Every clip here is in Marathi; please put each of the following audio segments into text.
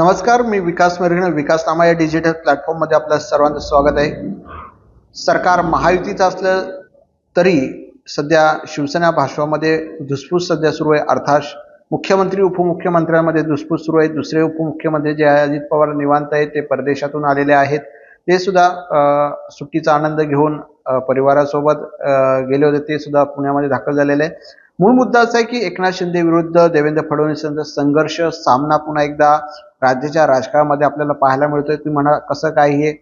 नमस्कार मी विकास मरगणे विकास नामा या डिजिटल प्लॅटफॉर्ममध्ये आपल्या सर्वांचं स्वागत आहे. सरकार महायुतीचं असलं तरी सध्या शिवसेना भाषणामध्ये धुसफूस सध्या सुरू आहे. अर्थात मुख्यमंत्री उपमुख्यमंत्र्यांमध्ये धुसफूस सुरू आहे. दुसरे उपमुख्यमंत्री जे आहे अजित पवार निवांत आहेत ते परदेशातून आलेले आहेत. ते सुद्धा सुट्टीचा आनंद घेऊन परिवारासोबत गेले होते. ते सुद्धा पुण्यामध्ये दाखल झालेले आहे. मूळ मुद्दा असा आहे की एकनाथ शिंदे विरुद्ध देवेंद्र फडणवीसांचा संघर्ष सामना पुन्हा एकदा राज्याच्या राजकारणामध्ये आपल्याला पाहायला मिळतोय. तुम्ही म्हणा कसं काय हे.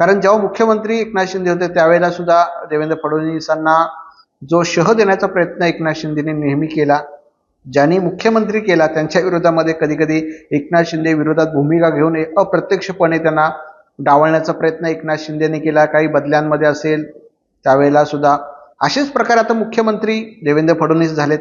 कारण जेव्हा मुख्यमंत्री एकनाथ शिंदे होते त्यावेळेला सुद्धा देवेंद्र फडणवीसांना जो शह देण्याचा प्रयत्न एकनाथ शिंदेने नेहमी केला ज्यांनी मुख्यमंत्री केला त्यांच्या विरोधामध्ये कधी कधी एकनाथ शिंदे विरोधात भूमिका घेऊन अप्रत्यक्षपणे त्यांना डावलण्याचा प्रयत्न एकनाथ शिंदेने केला. काही बदल्यांमध्ये असेल त्यावेळेला सुद्धा असेच प्रकार आता मुख्यमंत्री देवेंद्र फडणवीस झालेत.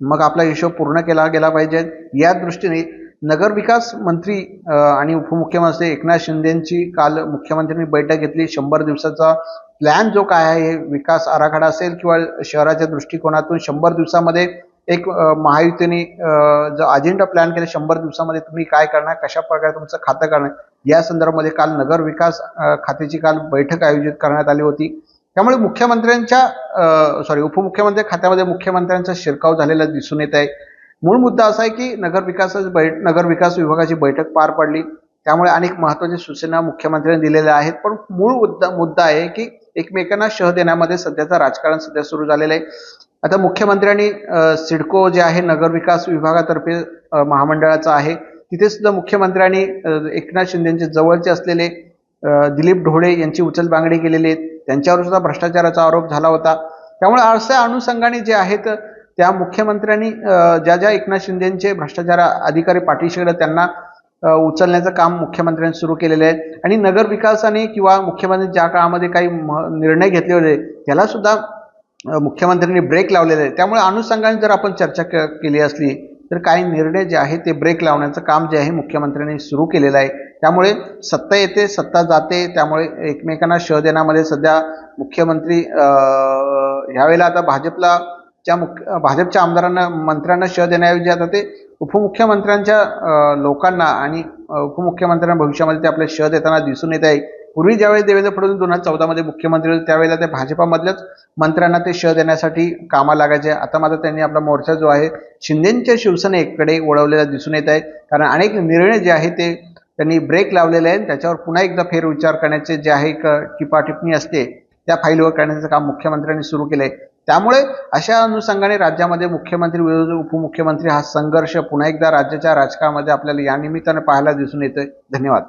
मग आपला हिशोब पूर्ण केला गेला पाहिजे. या दृष्टीने नगरविकास मंत्री आणि उपमुख्यमंत्री एकनाथ शिंदेंची काल मुख्यमंत्र्यांनी बैठक घेतली. शंभर दिवसाचा प्लॅन जो काय आहे हे विकास आराखडा असेल किंवा शहराच्या दृष्टिकोनातून शंभर दिवसामध्ये एक महायुतीने जो अजेंडा प्लॅन केला शंभर दिवसामध्ये तुम्ही काय करणार कशा प्रकारे तुमचं खातं करणार या संदर्भामध्ये काल नगर विकास खात्याची काल बैठक आयोजित करण्यात आली होती. त्यामुळे मुख्यमंत्र्यांच्या सॉरी उपमुख्यमंत्री खात्यामध्ये मुख्यमंत्र्यांचा शिरकाव झालेला दिसून येत आहे. मूळ मुद्दा असा आहे की नगरविकास बै बैठ नगर विकास विभागाची बैठक पार पडली. त्यामुळे अनेक महत्त्वाच्या सूचना मुख्यमंत्र्यांनी दिलेल्या आहेत. पण मूळ मुद्दा मुद्दा आहे की एकमेकांना शह देण्यामध्ये सध्याचं राजकारण सध्या सुरू झालेलं आहे. आता मुख्यमंत्र्यांनी सिडको जे आहे नगर विकास विभागातर्फे महामंडळाचं आहे. तिथे सुद्धा मुख्यमंत्र्यांनी एकनाथ शिंदेचे जवळचे असलेले दिलीप ढोळे यांची उचलबांगडी केलेली आहे. त्यांच्यावर सुद्धा भ्रष्टाचाराचा आरोप झाला होता. त्यामुळे अशा अनुषंगाने जे आहेत त्या मुख्यमंत्र्यांनी ज्या ज्या एकनाथ शिंदेचे भ्रष्टाचार अधिकारी पाठीशी त्यांना उचलण्याचं काम मुख्यमंत्र्यांनी सुरू केलेलं आहे. आणि नगर विकासाने किंवा मुख्यमंत्री ज्या काळामध्ये काही निर्णय घेतले होते त्याला सुद्धा मुख्यमंत्र्यांनी ब्रेक लावलेले आहे. त्यामुळे अनुषंगाने जर आपण चर्चा केली असली तर काही निर्णय जे आहे ते ब्रेक लावण्याचं काम जे आहे मुख्यमंत्र्यांनी सुरू केलेलं आहे. त्यामुळे सत्ता येते सत्ता जाते त्यामुळे एकमेकांना शह देण्यामध्ये सध्या मुख्यमंत्री ह्यावेळेला आता भाजपला च्या मुख्य भाजपच्या आमदारांना मंत्र्यांना शह देण्याऐवजी आता ते उपमुख्यमंत्र्यांच्या लोकांना आणि उपमुख्यमंत्र्यांना भविष्यामध्ये ते आपले शह देताना दिसून येत आहे. पूर्वी ज्यावेळी देवेंद्र फडणवीस दोन हजार चौदामध्ये मुख्यमंत्री होते त्यावेळेला ते भाजपामधल्याच मंत्र्यांना ते शह देण्यासाठी कामा लागायचे. आता मात्र त्यांनी आपला मोर्चा जो आहे शिंदेच्या शिवसेनेकडे वळवलेला दिसून येत आहे. कारण अनेक निर्णय जे आहे ते त्यांनी ब्रेक लावलेले आहे त्याच्यावर पुन्हा एकदा फेरविचार करण्याचे जे आहे एक टिपाटिपणी असते त्या फाईलवर करण्याचं काम मुख्यमंत्र्यांनी सुरू केलंय. त्यामुळे अशा अनुषंगाने राज्यामध्ये मुख्यमंत्री विरोधी उपमुख्यमंत्री हा संघर्ष पुन्हा एकदा राज्याच्या राजकारणामध्ये आपल्याला या निमित्तानं पाहायला दिसून येतोय. धन्यवाद.